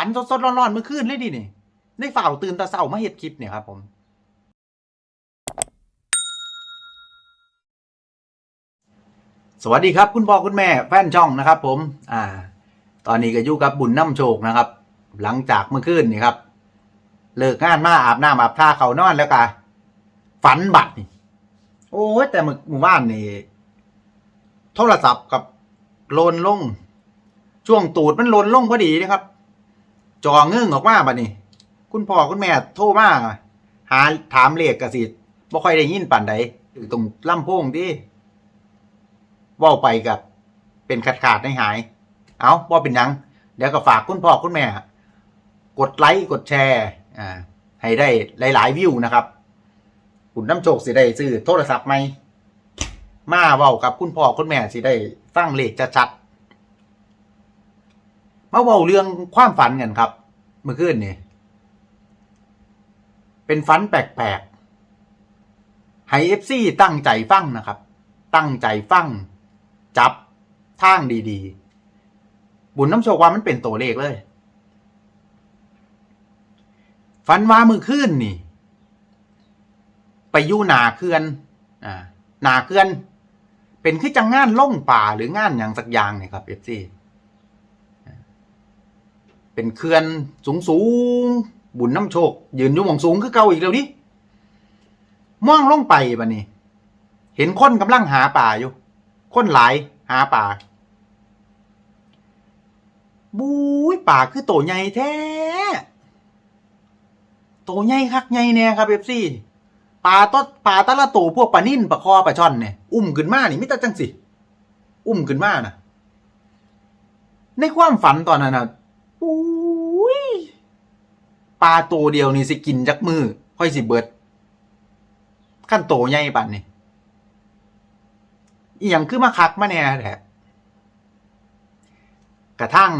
ฝันสดๆร้อนๆเมื่อคืนเลยดินี่ในฝ่าวตื่นตาเศร้ามาเฮ็ดคลิปเนี่ยครับผม สวัสดีครับคุณพ่อคุณแม่แฟนช่องนะครับ ผม อ่า ตอนนี้ก็อยู่กับบุญน้ำโชคนะครับ หลังจากเมื่อคืนนี่ครับ เลิกงานมาอาบน้ำอาบท่าเขานอนแล้วกะฝันบัดนี่โอ้ยแต่เมื่อเมื่อวานนี่โทรศัพท์กับโลนลง ช่วงตูดมันโลนลงพอดีนะครับ จอเงื่งออกมาบัดนี้ คุณพ่อคุณแม่โทรมาหาถามเลขกสิบ่ค่อยได้ยินปานใดตรงลำโพงที่ว้าไปกับเป็นขาดขาดในหาย เอาบ่เป็นยังเดี๋ยวก็ฝากคุณพ่อคุณแม่ กดไลค์กดแชร์อ่าให้ได้หลาย ๆ วิวนะครับคุณน้ำโชคสิได้ซื้อโทรศัพท์ไหมมาเว้ากับคุณพ่อคุณแม่สิได้ฟังเลขชัด มาเว้าเรื่องความฝันกันครับ เมื่อคืนนี่เป็นฝันแปลกๆให้เอฟซีตั้งใจฟังนะครับ ตั้งใจฟัง จับทางดีๆ บุญน้ำโชคว่ามันเป็นตัวเลขเลยฝันว่ามือคืนนี่ ไปอยู่นาเคือนอ่านาเคือน เป็นคือจังงานล่องป่าหรืองานอย่างสักอย่างเนี่ยครับเอฟซี เป็นเคือนสูงสูงบุญน้ำโชค ยืนอยู่หมองสูงคือเก่าอีกแล้วดิมองลงไปบะนี่เห็นคนกำลังหาป่าอยู่ คนหลายหาป่าบู๊ยป่าคือโตใหญ่แท้ โตใหญ่คักใหญ่แน่ครับเอฟซี่ปลาต้นปลาตะละโตพวกปลานิ่นปลาคอปลาช่อนเนี่ยอุ้มขึ้นมานี่ไม่ตาจังสิ อุ้มขึ้นมานะในความฝันตอนนั้นนะ อุ้ยปลาตัวเดียวนี่สิกินจักมือค่อยสิเบิด ขั้นโตใหญ่ปันนี่อีหยังคือมาคักมาแน่แท้กระทั่ง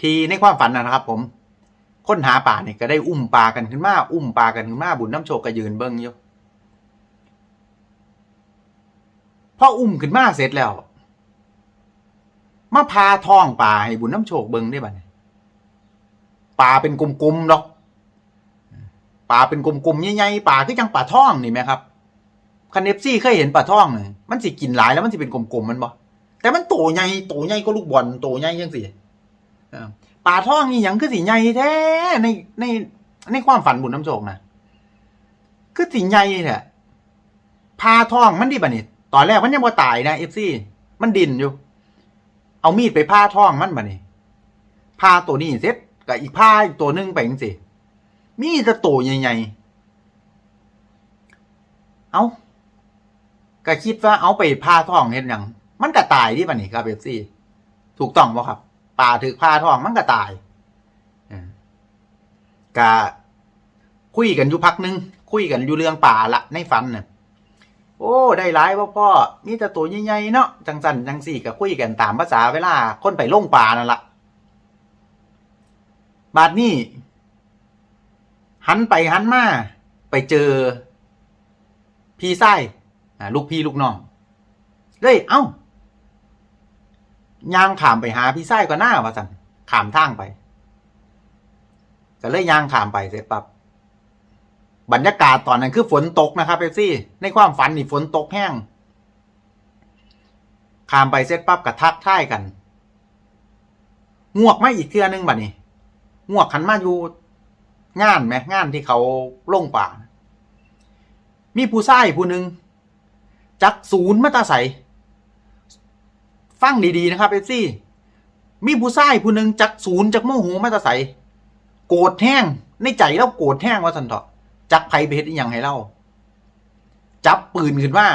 ทีในความฝันนะครับ ผม ค้นหาป่าเนี่ยก็ได้อุ้มปลากันขึ้นมา อุ้มปลากันขึ้นมาบุญน้ำโชคก็ยืนเบิ้งอยู่พออุ้มขึ้นมาเสร็จแล้ว มาพาท้องปลาให้บุญน้ำโชคเบิ้งได้บ้านี่ปลาเป็นกลมๆหรอกปลาเป็นกลมๆใหญ่ๆปลาคือจังปลาท่องนี่ไหมครับคันเนฟซี่เคยเห็นปลาท่องเลยมันสิกินหลายแล้วมันสิเป็นกลมๆมันบ่แต่มันโตใหญ่โตใหญ่ก็ลูกบอลโตใหญ่ยังสิป่าท่องนี่ยังคือสีใหญ่แท้ในในในความฝันบุญน้ำโชคนะคือสีใหญ่เนี่ยพาท่องมันดิบันี่ตอนแรกมันยังบ่ตายนะเอฟซีมันดินอยู่ เอามีดไปพาท่องมันบันี่พาตัวนี้เสร็จกับอีกพาอีกตัวหนึงไปจังสิมีแต่ตัวใหญ่ๆเอาก็คิดว่าเอาไปพาท่องเห็นยังมันก็ตายดิบันี่ครับเอฟซีถูกต้องป่ะครับป่าถือพาทองมันก็ตายกะคุยกันอยู่พักหนึง คุยกันอยู่เรื่องป่าละในฝันเนี่ย โอ้ ได้หลายพ่อพ่อนี่แต่ตัวใหญ่ๆเนาะจังสันจังสี่ก็คุยกันตามภาษาเวลาคนไปล่งป่านั่นละบาดนี้หันไปหันมาไปเจอ พี่ไส้ลูกพี่ลูกน้องเลยเอ้าย่างขามไปหาพี่ไส้ก็หน้าว่าสันขามทางไปก็เลยย่างขามไปเสร็จปั๊บ บรรยากาศตอนนั้นคือฝนตกนะครับเอฟซี่ในความฝันนี่ฝนตกแห้งขามไปเสร็จปั๊บกระทักท่ายกันงวกไม่อีกเทือนึงบัดนี้งวกขันมาอยู่งานไหมงานที่เขาลงป่า มีผู้ชายผู้หนึ่งจักศูนย์มาตาใสฟังดีๆนะครับเอฟซี่มีผู้ชายผู้หนึ่งจักศูนย์จักโมโหมาตะใสโกรธแห้งในใจเราโกรธแห้งว่าสันเถาะ จักไผไปเฮ็ดอย่างให้เราจับปืนขึ้นมา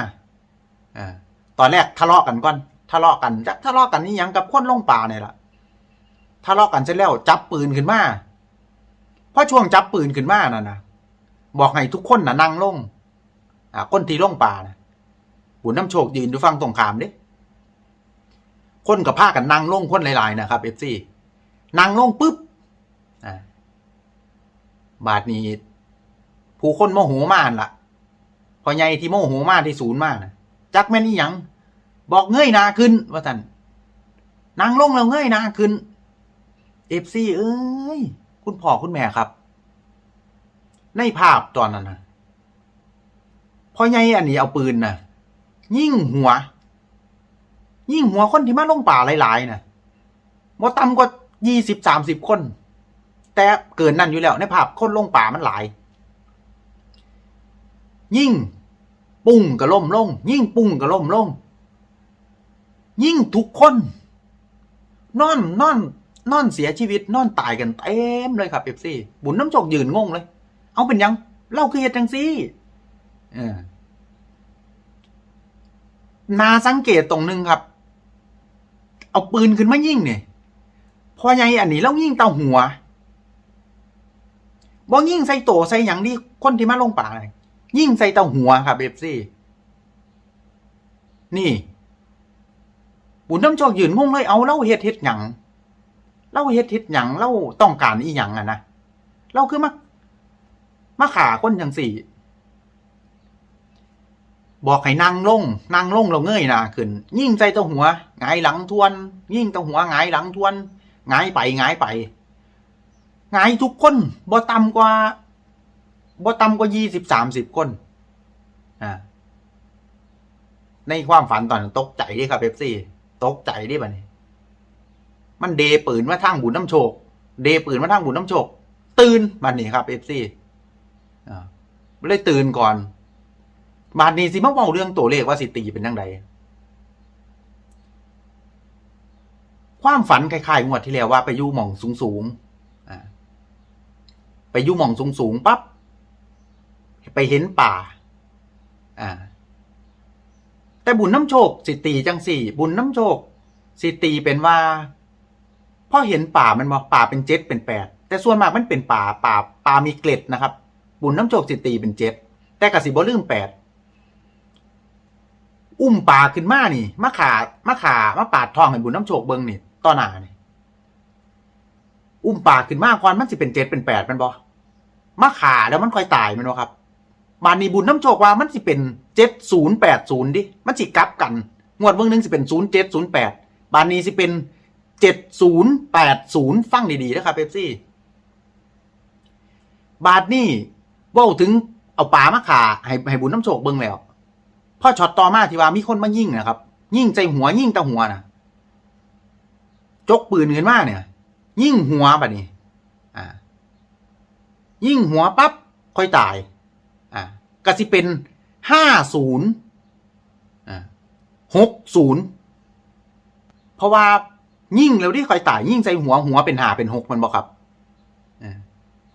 อตอนแรกทะเลาะกันก่อน ทะเลาะกันจักทะเลาะกันนี่ยังกับคนลงป่าเนี่ยล่ะ ทะเลาะกันเสร็จแล้ว จับปืนขึ้นมาพอช่วงจับปืนขึ้นมานั่นนะบอกให้ทุกคนน่ะนั่งลง อ่าคนที่ลงป่านะบุญน้ำโชคยืนดูฟังตรงขามเด้คนกับผ้ากันนั่งลงคนหลายๆนะครับเอฟซีนั่งลงปุ๊บอ่าบาทนี้ ผู้คนโมโหมานละพอใหญ่ที่โมโหมาที่ศูนย์มานะจักแม่นอี่ยัง บอกเงยหนาขึ้น ว่าท่านนั่งลงแล้วเงยหนาขึ้นเอฟซีเอ้ย คุณพ่อคุณแม่ครับ ในภาพตอนนั้นนะพอใหญ่อันนี้เอาปืนนะยิ่งหัว ยิ่งหัวคนที่มาลงป่าหลายๆนะบ่ต่ำกว่ายี่สิบสามสิบคน แต่เกินนั่นอยู่แล้วในภาพคนลงป่ามันหลาย ยิ่งปุ้งกระล่มลง ยิ่งปุ้งกระล่มลง ยิ่งทุกคน นอนนอนนอนเสียชีวิตนอนตายกันเต็มเลยครับเอฟซีบุญน้ำจกยืนงงเลย เอาเป็นยัง เล่าคือเหตุจังซี่นาสังเกตตรงหนึงครับ เอาปืนขึ้นมายิ่งเนี่ยพอใหญ่อันนี้เรายิ่งเต่าหัวบ่ยิ่งใส่โตใส่หยังดีคนที่มาลงป่าเลย ยิ่งใส่เตาหัวครับเอฟซีนี่ บุญน้ำโชคยืนงงเลยเอาเล่าเฮ็ดเฮ็ดหยังเล่าเฮ็ดเฮ็ดหยังเล่าต้องการอีหยังอะนะเล่าคือมามาขาคนจังสี่ บอกให้นั่งลงนั่งลงเราเงยหน้าขึ้น ยิ่งใจเต้าหัวหงายหลังทวน ยิ่งเต้าหัวหงายหลังทวนหงายไปหงายไปหงายทุกคนบ่ต่ำกว่า บ่ต่ำกว่ายี่สิบสามสิบคนอ่าในความฝันตอนนั้นตกใจดิครับเอฟซีตกใจดิบัดนี้ มันเดปืนมาทางบุญน้ำโชคเดปืนมาทางบุญน้ำโชคตื่นบัดนี้ครับเอฟซีอ่าเลยตื่นก่อนบาดนี้สิมาเว้าเรื่องตัวเลขว่าสิตีเป็นจังไดความฝันคล้ายๆงวดที่แล้วว่าไปยู่หม่องสูงๆไปยู่หม่องสูงๆปั๊บ ไปเห็นป่าอ่าแต่บุญน้ำโชค สิตีจังสี่ บุญน้ำโชค สิตีเป็นว่าพอเห็นป่ามันบอกป่าเป็นเจ็ดเป็นแปดแต่ส่วนมากมันเป็นป่าป่าป่ามีเกล็ดนะครับ บุญน้ำโชคสิตีเป็นเจ็ดแต่กสิบ่ลืมแปดอุ้มปลาขึ้นมานี่มาขามาขามาปาดทองให้บุญน้ำโชคเบิงนี่ต่อหน้านี่อุ้มปลาขึ้นมาควันมันสิเป็นเจ็ดเป็นแปดมันบอมาขาแล้วมันค่อยตายมันบอครับ บานนี้บุญน้ำโชคว่ามันสิเป็นเจ็ดศูนย์แปดศูนย์ดิ มันสิกลับกัน งวดเบื้องหนึงสิเป็นศูนย์เจ็ดศูนย์แปดบานนี้สิเป็นเจ็ดศูนย์แปดศูนย์ฟังดีๆนะครับเอฟซี่บาทนี่ว่าถึงเอาปลามาขาให้ให้บุญน้ำโชคเบิ่งแล้วพ่อช็อตต่อมาที่ว่ามีคนมายิงนะครับ ยิงใจหัวยิงตาหัวนะจกปืนเงินมาเนี่ย ยิงหัวแบบนี้ อ่า ยิงหัวปั๊บค่อยตาย ก็สิเป็นห้าศูนย์หกศูนย์เพราะว่ายิ่งแล้วที่คอยตายยิ่งใจหัวหัวเป็นหาเป็นหกมันบอกครับ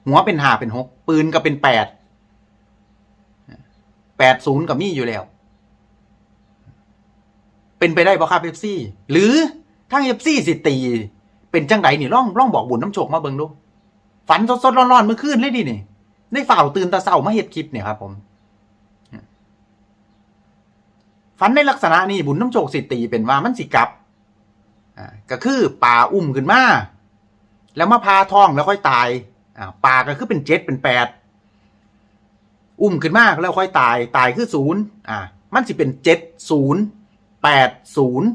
หัวเป็นหาเป็นหกปืนก็เป็นแปดแปดศูนย์กับมีอยู่แล้ว เป็นไปได้ป่ะครับเอฟซี่หรือทางเอฟซี่สิตี เป็นจังไดนี่ร่องร่องบอกบุญน้ำโชคมาเบิ่งดูฝันสดๆร้อนๆเมื่อคืนเลยดินี่ได้ฝ่าวตื่นตาเศร้ามาเฮ็ดคลิปเนี่ยครับผม ฝันในลักษณะนี้บุญน้ำโชคสิตีเป็นว่ามันสิกลับอ่าก็คือป่าอุ้มขึ้นมาแล้วมาพาท้องแล้วค่อยตายอ่าป่าก็คือเป็นเจ็ดเป็นแปดอุ้มขึ้นมาแล้วค่อยตายตายคือศูนย์อ่ามันสิเป็นเจ็ดศูนย์แปดศูนย์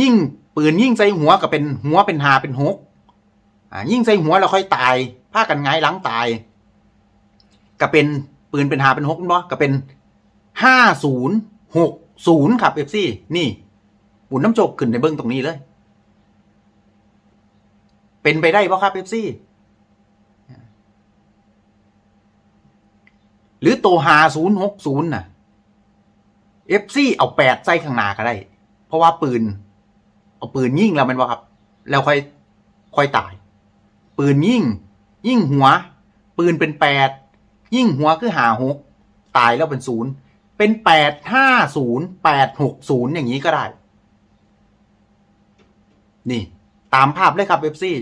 ยิ่งปืนยิ่งใส่หัวก็เป็นหัวเป็นหาเป็นหกอ่ายิ่งใส่หัวแล้วค่อยตายพากันไงายหลังตายก็เป็นปืนเป็นหาเป็นหกบ่ก็เป็น ห้าศูนย์หกศูนย์ครับเอฟซีนี่บุญน้ำโจกขึ้นในเบื้องตรงนี้เลย เป็นไปได้ป่ะครับเอฟซีหรือตัวหาศูนย์หกศูนย์น่ะเอฟซีเอาแปดใส่ข้างหน้าก็ได้ เพราะว่าปืน เอาปืนยิงแล้วมันว่าครับ แล้วค่อยค่อยตาย ปืนยิ่ง ยิ่งหัว ปืนเป็นแปดยิ่งหัวคือหาหกตายแล้วเป็นศูนย์ เป็นแปดห้าศูนย์แปดหกศูนย์อย่างนี้ก็ได้ นี่ ตามภาพเลยครับเอฟซี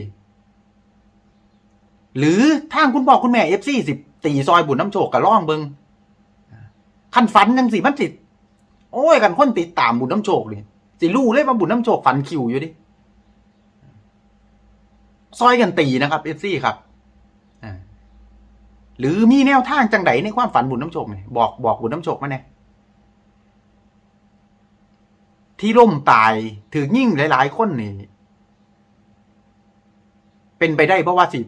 หรือทางคุณพ่อคุณแม่เอฟซีสิบตีซอยบุญน้ำโชคกับล่องเบิงคันฝันยังสิมันสิโอ้ยกันคนติดตามบุญน้ำโชคเลยสิรู้เลยว่าบุญน้ำโชคฝันคิวอยู่ดิ ซอยกันตีนะครับเอฟซีครับ หรือมีแนวทางจังไดในความฝันบุญน้ำโชคเนี่ยบอกบอกบุญน้ำโชคมาเนี่ยที่ล่มตายถือยิ่งหลาย ๆ คนนี่เป็นไปได้เพราะว่าสิ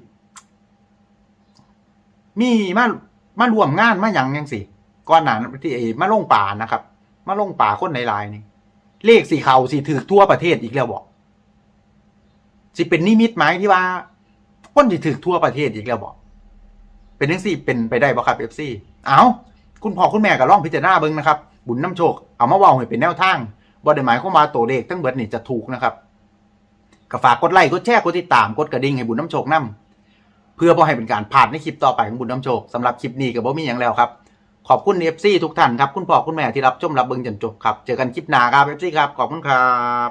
มีมามารวมงานมาอย่างยังสิก่อนหน้านที่ไอ้มาลงป่านะครับ มาลงป่าคนในลายๆนี่เลขสีเขาสีถือทั่วประเทศอีกแล้วบอกสิเป็นนิมิตไหมที่ว่าคนที่ถือทั่วประเทศอีกแล้วบอก เป็นยังสี่เป็นไปได้บ่ครับเอฟซีเอาคุณพ่อคุณแม่ก็ลองพิจารณาเบิ่งนะครับ บุญน้ำโชค เอามาว่าให้เป็นแนวทางบ่ได้หมายความว่าตัวเลขทั้งเบิดนี่จะถูกนะครับก็ฝากกดไลค์กดแชร์กดติดตามกดกระดิ่งให้บุญน้ำโชคนํเพื่อบ่ให้เป็นการพลาดในคลิปต่อไปของบุญน้ำโชคสำหรับคลิปนี้ก็บ่มีหยังแล้วครับ ขอบคุณเอฟซีทุกท่านครับคุณพ่อคุณแม่ที่รับชมรับเบิ่งจนจบครับเจอกันคลิปหน้าครับเอฟซีครับขอบคุณครับ